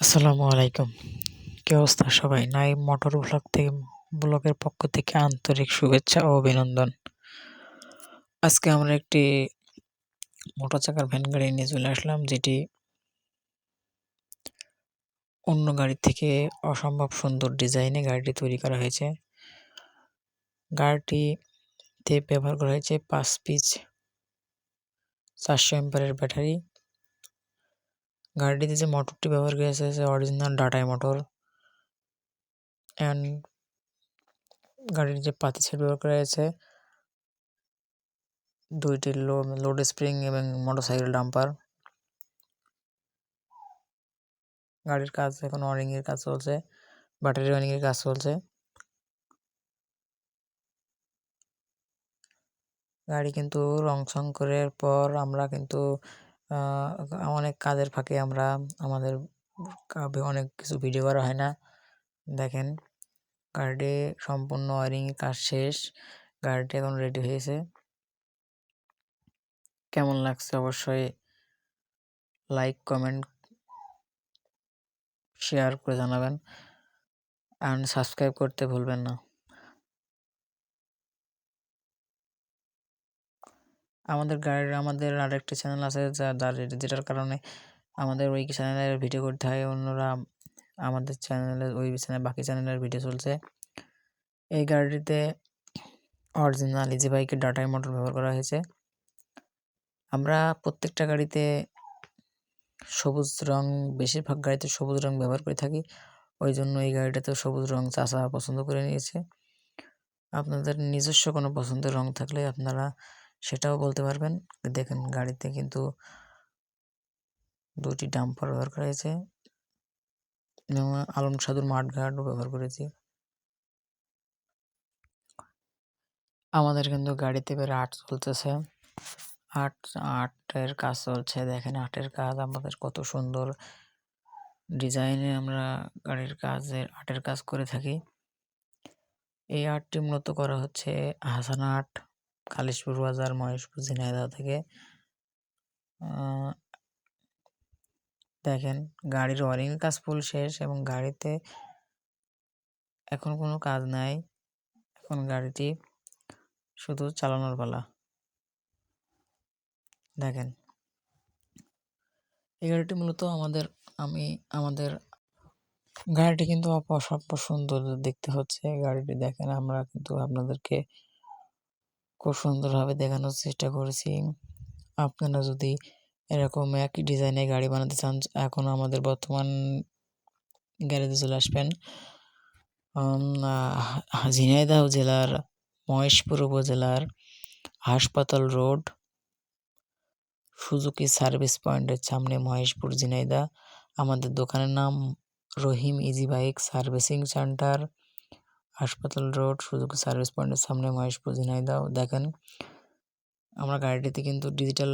আসসালামু আলাইকুম। কি অবস্থা সবাই? নাই মোটর ব্লগ থেকে ব্লগের পক্ষ থেকে আন্তরিক শুভেচ্ছা ও অভিনন্দন। আজকে আমরা একটি মোটর চাকার ভ্যান গাড়ি নিয়ে চলে আসলাম, যেটি অন্য গাড়ি থেকে অসম্ভব সুন্দর ডিজাইনে গাড়িটি তৈরি করা হয়েছে। গাড়িটিতে ব্যবহার করা হয়েছে পাঁচ পিচ চারশো এম্পারের ব্যাটারি গাড়িটিতে যে মোটরটি ব্যবহার করা হয়েছে অরিজিনাল ডাটাই মোটর অ্যান্ড গাড়ির যে পাতি সেট ব্যবহার করা হয়েছে, দুইটি লো লোড স্প্রিং এবং মোটরসাইকেল ডাম্পার গাড়ির কাজ এখন ওয়ারিংয়ের কাজ চলছে ব্যাটারি ওয়ারিংয়ের কাজ চলছে। গাড়ি কিন্তু রং সং করার পর আমরা কিন্তু অনেক কাজের ফাঁকে আমরা আমাদের অনেক কিছু ভিডিও করা হয় না। দেখেন গাড়িটি সম্পূর্ণ ওয়ারিং কাজ শেষ। গাড়িটি এখন রেডি হয়েছে। কেমন লাগছে অবশ্যই লাইক কমেন্ট শেয়ার করে জানাবেন। অ্যান্ড সাবস্ক্রাইব করতে ভুলবেন না। আমাদের গাড়ির আমাদের আরেকটি চ্যানেল আছে যা যেটার কারণে আমাদের ওই চ্যানেলের ভিডিও করতে হয়। অন্যরা আমাদের চ্যানেলের ওই চ্যানেল বাকি চ্যানেলের ভিডিও চলছে। এই গাড়িটিতে অরিজিনাল ইজি বাইকের ডাটাই মোটর ব্যবহার করা হয়েছে। আমরা প্রত্যেকটা গাড়িতে সবুজ রং, বেশিরভাগ গাড়িতে সবুজ রং ব্যবহার করে থাকি। ওই জন্য এই গাড়িটাতেও সবুজ রং চাষা পছন্দ করে নিয়েছে। আপনাদের নিজস্ব কোনো পছন্দের রং থাকলে আপনারা সেটাও বলতে পারবেন। দেখেন গাড়িতে কিন্তু দুটি ডাম্পার ব্যবহার করা হয়েছে। এবং আলম সাধুর মাঠ গার্ডও ব্যবহার করেছি। আমাদের কিন্তু গাড়িতে এবার আর্ট চলতেছে। আর্ট আর্টের কাজ চলছে। দেখেন আর্টের কাজ, আমাদের কত সুন্দর ডিজাইনে আমরা গাড়ির কাজের আর্টের কাজ করে থাকি। এই আর্টটি মূলত করা হচ্ছে হাসান আর্ট কালিশপুর বাজার, মহেশপুর, ঝিনাইদহ থেকে দেখেন গাড়ির ওয়ারিং কাজ ফুল শেষ এবং গাড়িতে এখন কোনো কাজ নাই। এখন গাড়িটি শুধু চালানোর পালা। দেখেন। এই গাড়িটি মূলত আমাদের, আমি, আমাদের গাড়িটি কিন্তু অসম্ভ সুন্দর দেখতে হচ্ছে। গাড়িটি দেখেন, আমরা কিন্তু আপনাদেরকে খুব সুন্দরভাবে দেখানোর চেষ্টা করেছি। আপনারা যদি এরকম একই ডিজাইনে গাড়ি বানাতে চান, এখন আমাদের বর্তমান গ্যারেজে চলে আসবেন। ঝিনাইদহ জেলার, মহেশপুর উপজেলার হাসপাতাল রোড, সুজুকি সার্ভিস পয়েন্টের সামনে মহেশপুর, ঝিনাইদহ। আমাদের দোকানের নাম Rahim easy bike servicing centre. হাসপাতাল রোড সুজুকি সার্ভিস পয়েন্টের সামনে মহেশপুর ঝিনাইদহ। দেখেন, আমরা গাড়িটিতে কিন্তু ডিজিটাল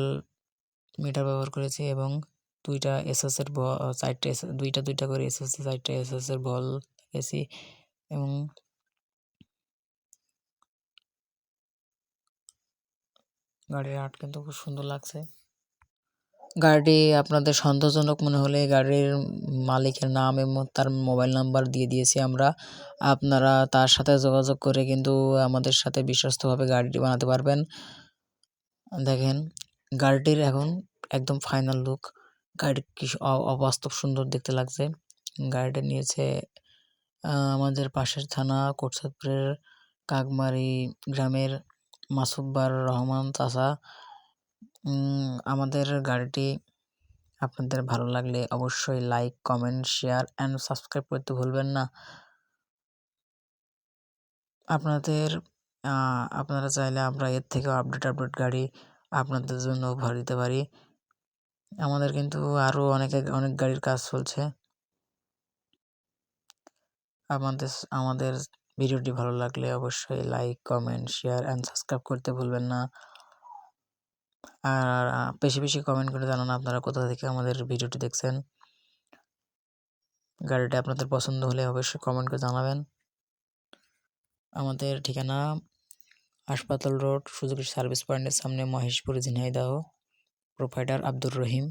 মিটার ব্যবহার করেছি এবং দুইটা এসএসের চারটে দুইটা দুইটা করে এসএস চারটে এসএসের বল এসি এবং গাড়ির আর্ট কিন্তু খুব সুন্দর লাগছে। গাড়িটি আপনাদের সন্দেহজনক মনে হলে গাড়ির মালিকের নাম এবং তার মোবাইল নাম্বার দিয়ে দিয়েছি আমরা। আপনারা তার সাথে যোগাযোগ করে কিন্তু আমাদের সাথে বিশ্বস্তভাবে গাড়িটি বানাতে পারবেন। দেখেন, গাড়িটির এখন একদম ফাইনাল লুক গাড়ি কি অবাস্তব সুন্দর দেখতে লাগছে। গাড়িটা নিয়েছে আমাদের পাশের থানা কোটসাদপুরের কাকমারি গ্রামের মাসুব্বার রহমান চাষা আমাদের গাড়িটি আপনাদের ভালো লাগলে অবশ্যই like comment share and subscribe করতে ভুলবেন না। আপনাদের আপনারা চাইলে আমরা এর থেকেও আপডেট আপডেট গাড়ি আপনাদের জন্য উপহার দিতে পারি। আমাদের কিন্তু আরও অনেকে, অনেক গাড়ির কাজ চলছে। আমাদের আমাদের ভিডিওটি ভালো লাগলে অবশ্যই like comment share and subscribe করতে ভুলবেন না। আর বেশি বেশি কমেন্ট করে জানান আপনারা কোথা থেকে আমাদের ভিডিওটি দেখছেন। গাড়িটা আপনাদের পছন্দ হলে অবশ্যই কমেন্ট করে জানাবেন। আমাদের ঠিকানা হাসপাতাল রোড সুযোগ সার্ভিস পয়েন্টের সামনে মহেশপুর, ঝিনাইদাহ। প্রোভাইডার আব্দুর রহিম।